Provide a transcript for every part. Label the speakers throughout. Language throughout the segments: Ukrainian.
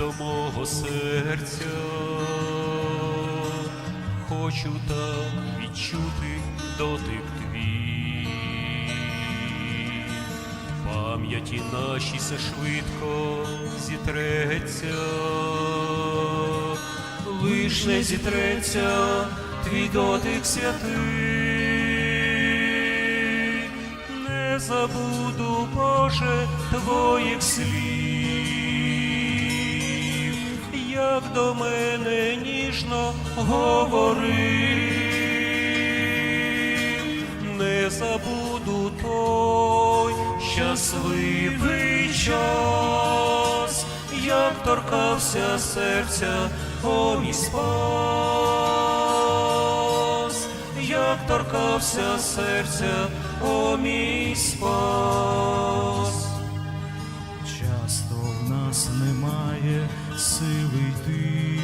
Speaker 1: до мого серця, хочу так відчути дотик твій. Пам'яті наші все швидко зітреться, лиш не зітреться твій дотик святий, не забуду, Боже, твоїх слів, як до мене ніжно говорив, не забуду той щасливий час, як торкався серця, о мій спас, як торкався серця, о мій спас.
Speaker 2: Часто в нас немає сили йти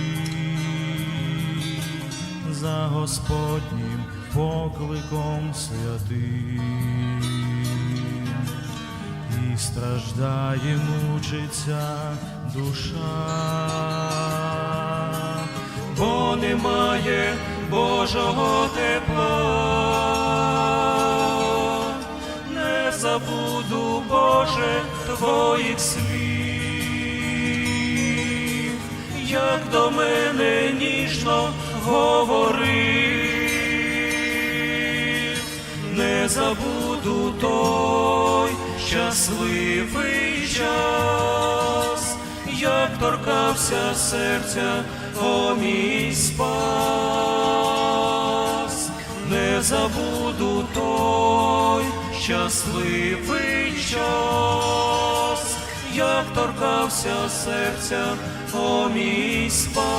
Speaker 2: за Господнім покликом святим і страждає, мучиться душа.
Speaker 1: бо немає Божого тепла. Не забуду, Боже, твоїх слів, як до мене ніжно говорив, не забуду той щасливий час, як торкався серця, о мій спас, не забуду той щасливий час, як торкався серця, о мій спас.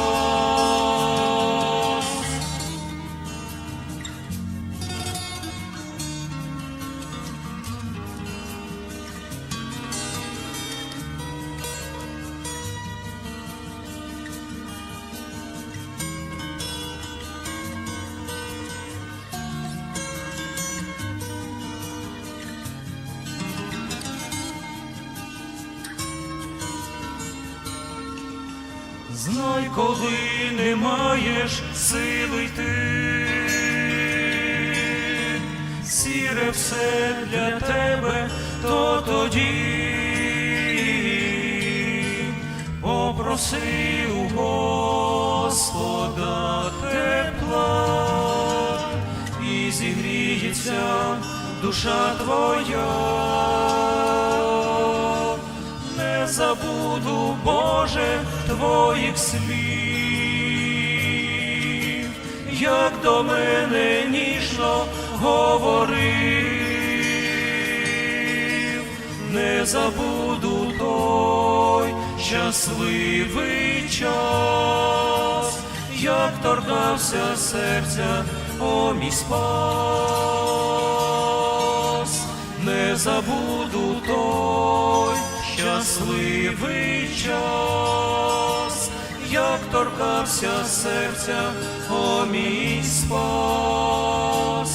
Speaker 1: Знай, коли не маєш сили йти, сіре все для тебе, то тоді попроси у Господа тепла і зігріється душа твоя забуду, Боже, твоїх слів, як до мене ніжно говорив, не забуду той щасливий час, як торкався серця, о мій спас, не забуду той щасливий час, як торкався серця, о мій спас.